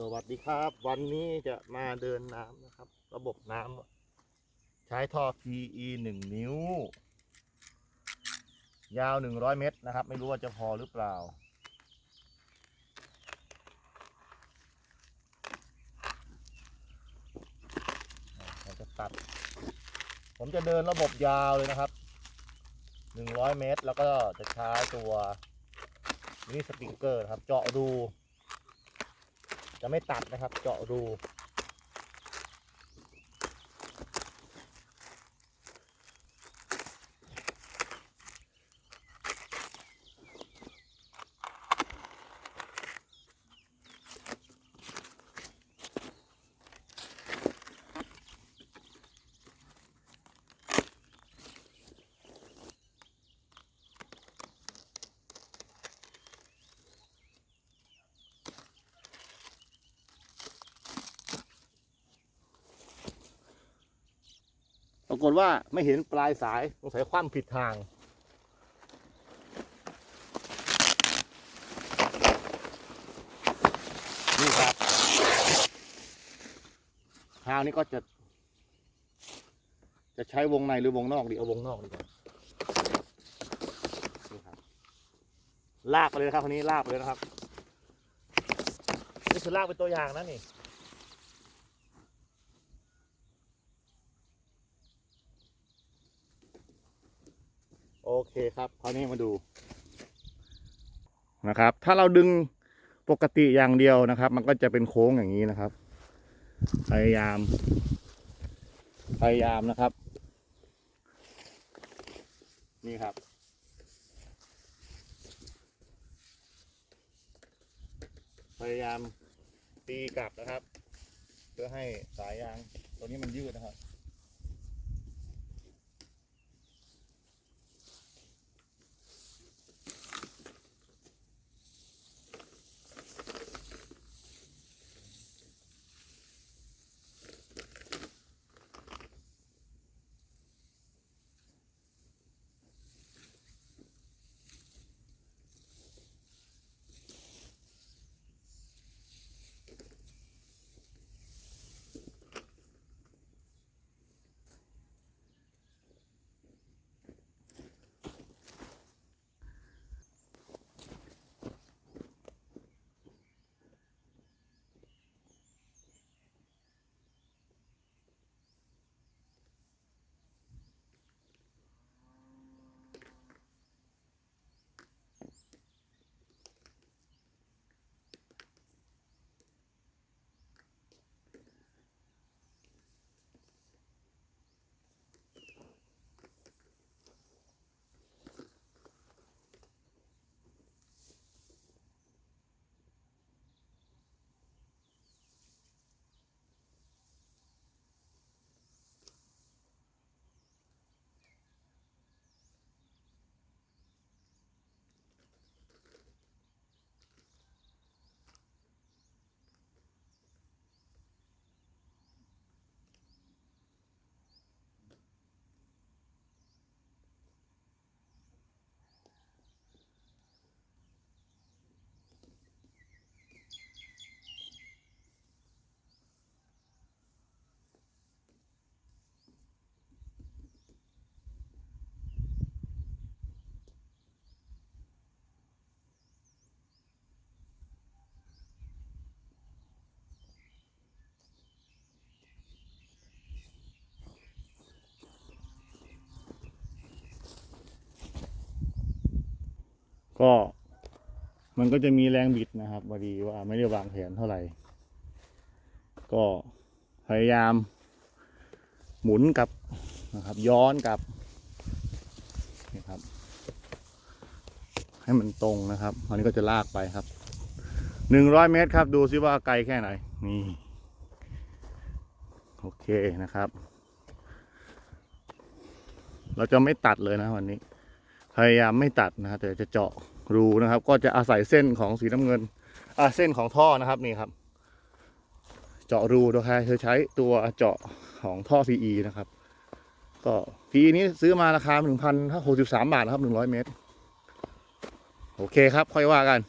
สวัสดีครับ วันนี้จะมาเดินน้ำนะครับ ระบบน้ำใช้ท่อ PE หนึ่งนิ้ว ยาว 100 เมตรนะครับ ไม่รู้ว่าจะพอหรือเปล่าเราจะตัด ผมจะเดินระบบยาวเลยนะครับ 100 เมตร แล้วก็จะใช้ตัวนี่สปริงเกอร์นะครับ เจาะรู จะไม่ตัดนะครับ เจาะรูากฏว่าไม่เห็นปลายสายสงสัยคว่ำผิดทาง นี่ครับคราวนี้ก็จะ จะใช้วงในหรือวงนอกดีเอาวงนอกดีกว่านี่ครับลากไปเลยนะครับคนนี้ลากไปเลยนะครับ นี่คือลากเป็นตัวอย่างนะนี่ เคครับคราวนี้มาดูนะครับ ถ้าเราดึงปกติอย่างเดียวนะครับ มันก็จะเป็นโค้งอย่างนี้นะครับ พยายาม พยายามนะครับ นี่ครับ พยายามตีกลับนะครับ เพื่อให้สายยางตัวนี้มันยืดนะครับ ก็มันก็จะมีแรงบิดนะครับพอดีว่าไม่ได้วางแผนเท่าไหร่ ก็พยายาม หมุนกลับนะครับ ย้อนกลับนี่ครับ ให้มันตรงนะครับอันนี้ก็จะลากไปครับหนึ่งร้อยเมตรครับ ดูซิว่าไกลแค่ไหน นี่ โอเคนะครับ เราจะไม่ตัดเลยนะวันนี้ พยายามไม่ตัดนะครับแต่จะเจาะรูนะครับ ก็จะอาศัยเส้นของสีน้ำเงินอ่าเส้นของท่อนะครับนี่ครับ เจาะรูโดยใช้ตัวเจาะของท่อ PE นะครับ ก็ PE นี้ซื้อมาราคาหนึ่งพันหกสิบสามบาทนะครับหนึ่งร้อยเมตร โอเคครับ ค่อยว่ากัน